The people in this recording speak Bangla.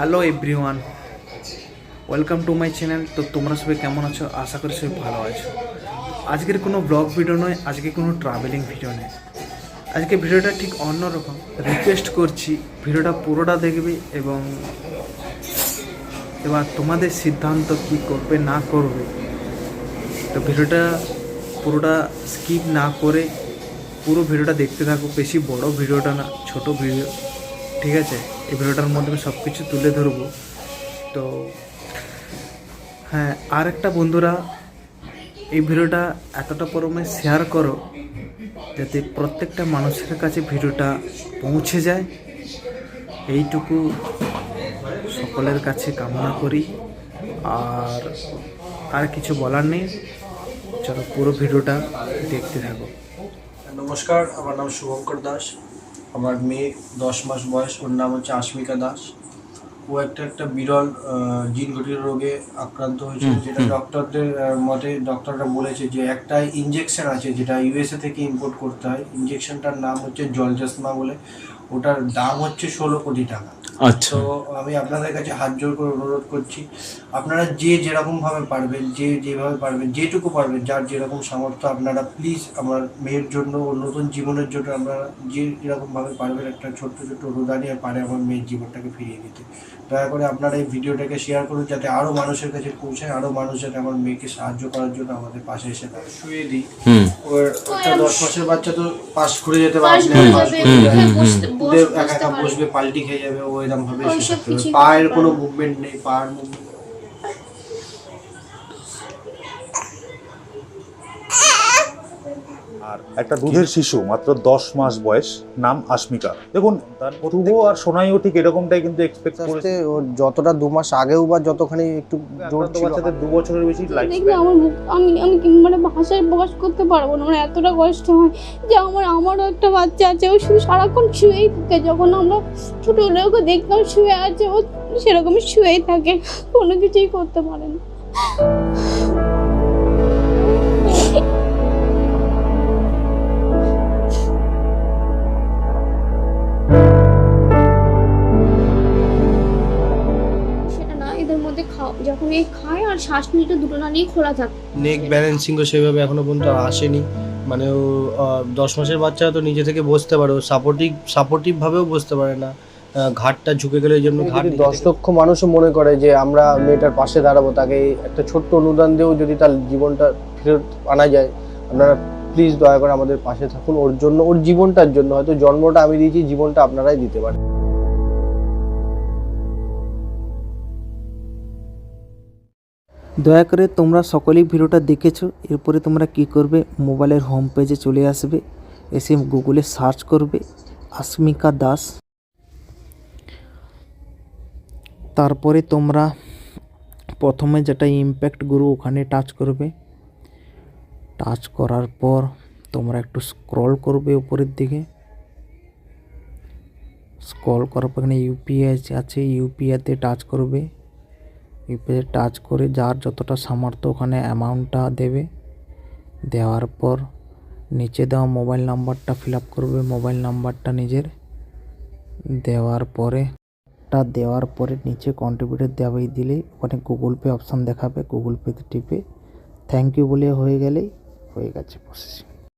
Hello everyone welcome to my channel তো তোমরা সবাই কেমন আছো? আশা করি সবাই ভালো আছো। আজকের কোনো ব্লগ ভিডিও নয়, আজকে কোনো ট্রাভেলিং ভিডিও নেই আজকে ভিডিওটা ঠিক অন্যরকম। রিকোয়েস্ট করছি ভিডিওটা পুরোটা দেখবে এবং এবার তোমাদের সিদ্ধান্ত কি করবে, না করবে। তো ভিডিওটা পুরোটা স্কিপ না করে পুরো ভিডিওটা দেখতে থাকো। বেশি বড় ভিডিওটা না, ছোট ভিডিও ঠিক আছে, এই ভিডিওটার মধ্যে আমি সব কিছু তুলে ধরবো। তো হ্যাঁ আর একটা বন্ধুরা, এই ভিডিওটা এতটা পরমে শেয়ার করো, যাতে প্রত্যেকটা মানুষের কাছে ভিডিওটা পৌঁছে যায়। এইটুকু সকলের কাছে কামনা করি। আর আর কিছু বলার নেই, চলো পুরো ভিডিওটা দেখতে থাকো। নমস্কার, আমার নাম শুভঙ্কর দাস। আমার মেয়ে দশ মাস বয়স ওর নাম হচ্ছে আশমিকা দাস। ও একটা একটা বিরল আহ, জিন গঠিত রোগে আক্রান্ত হয়েছে যেটা ডক্টরদের মতে ডক্টররা বলেছে যে একটা ইঞ্জেকশন আছে যেটা ইউএসএ থেকে ইম্পোর্ট করতে হয়। ইঞ্জেকশনটার নাম হচ্ছে জলজাসমা বলে। ওটার দাম হচ্ছে ষোলো কোটি টাকা। আচ্ছা। তো আমি আপনাদের কাছে হাত জোর করে অনুরোধ করছি আপনারা যে যেরকম ভাবে পারবেন যে যেভাবে পারবেন যেটুকু পারবেন যার যেরকম সামর্থ্য আপনারা প্লিজ আমার মেয়ের জন্য ও নতুন জীবনের জন্য আপনারা যে যেরকম ভাবে পারবেন একটা ছোট্ট ছোট্ট অনুদানই পারে আমার মেয়ের জীবনটাকে ফিরিয়ে দিতে। দয়া করে আপনারা এই ভিডিওটাকে শেয়ার করুন যাতে আরও মানুষের কাছে পৌঁছায় আরও মানুষ যাতে আমার মেয়েকে সাহায্য করার জন্য আমাদের পাশে এসে দাঁড়ায়। শুয়ে দিই। ওর একটা দশ মাসের বাচ্চা তো পাশ ঘুরে যেতে পাশ একা একা বসবে পাল্টি খেয়ে যাবে ও এরকম ভাবে পায়ের কোনো মুভমেন্ট নেই পায়ের মুভমেন্ট আর একটা দুধের শিশু মাত্র দশ মাস বয়স নাম আশমিকা। দেখুন তবুও আর সোনাইও ঠিক এরকমটাই কিন্তু এক্সপেক্ট করেছে। ওর যতটা দু মাস আগেও বা যতখানি একটু জোর ছিল। বাচ্চাদের দু বছরের বেশি লাইফ দেখলে আমার মুখ আমি আমি কি- মানে ভাষায় প্রকাশ করতে পারব না? আমার এতটা কষ্ট হয় যে আমার আমারও একটা বাচ্চা আছে ও শুধু সারাক্ষণ শুয়েই থাকে। যখন আমরা ছোটোবেলায় ওকে দেখতাম শুয়ে আছে ও সেরকমই শুয়েই থাকে। কোনো কিছুই করতে পারে না। এই খায় আর শ্বাস নিতে দুটো নালিয়ে খোলা থাকে। নেক ব্যালেন্সিংও সেভাবে এখনও পর্যন্ত আসেনি। মানে ও দশ মাসের বাচ্চা তো নিজে থেকে বসতে পারে। ও সাপোর্টিভ সাপোর্টিভ ভাবেও বসতে পারে না। আহ, ঘাটটা ঝুঁকে গেলে এই জন্য ঘাট দশ লক্ষ মানুষও মনে করে যে আমরা মেয়েটার পাশে দাঁড়াবো তাকে একটা ছোট্ট অনুদান দিয়েও যদি তার জীবনটা ফেরত আনা যায় আপনারা প্লিজ দয়া করে আমাদের পাশে থাকুন। ওর জন্য ওর জীবনটার জন্য। হয়তো জন্মটা আমি দিয়েছি জীবনটা আপনারাই দিতে পারেন। দয়া করে তোমরা সকলেই ভিডিওটা দেখেছ, এরপরে তোমরা কি করবে? মোবাইলের হোম পেজে চলে আসবে, এসে গুগলে সার্চ করবে, আসমিকা দাস। তারপরে তোমরা প্রথমে যেটা ইম্প্যাক্ট গুরু ওখানে টাচ করবে টাচ করার পর তোমরা একটু স্ক্রল করবে উপরের দিকে। স্ক্রল করার পর এখানে ইউপিআই আছে ইউপিআইতে টাচ করবে। ইউপিআই টাচ করে যার যতটা সামর্থ্য ওখানে অ্যামাউন্টটা দেবে, দেওয়ার পর নিচে দেওয়া মোবাইল নাম্বারটা ফিল আপ করবে, মোবাইল নাম্বারটা নিজের, দেওয়ার পরে, টা দেওয়ার পরে নিচে কন্ট্রিবিউটার দেওয়াই দিলে ওখানে গুগল পে অপশান দেখাবে গুগল পেতে টিপে থ্যাংক ইউ বলে হয়ে গেলেই হয়ে গেছে প্রসেসিং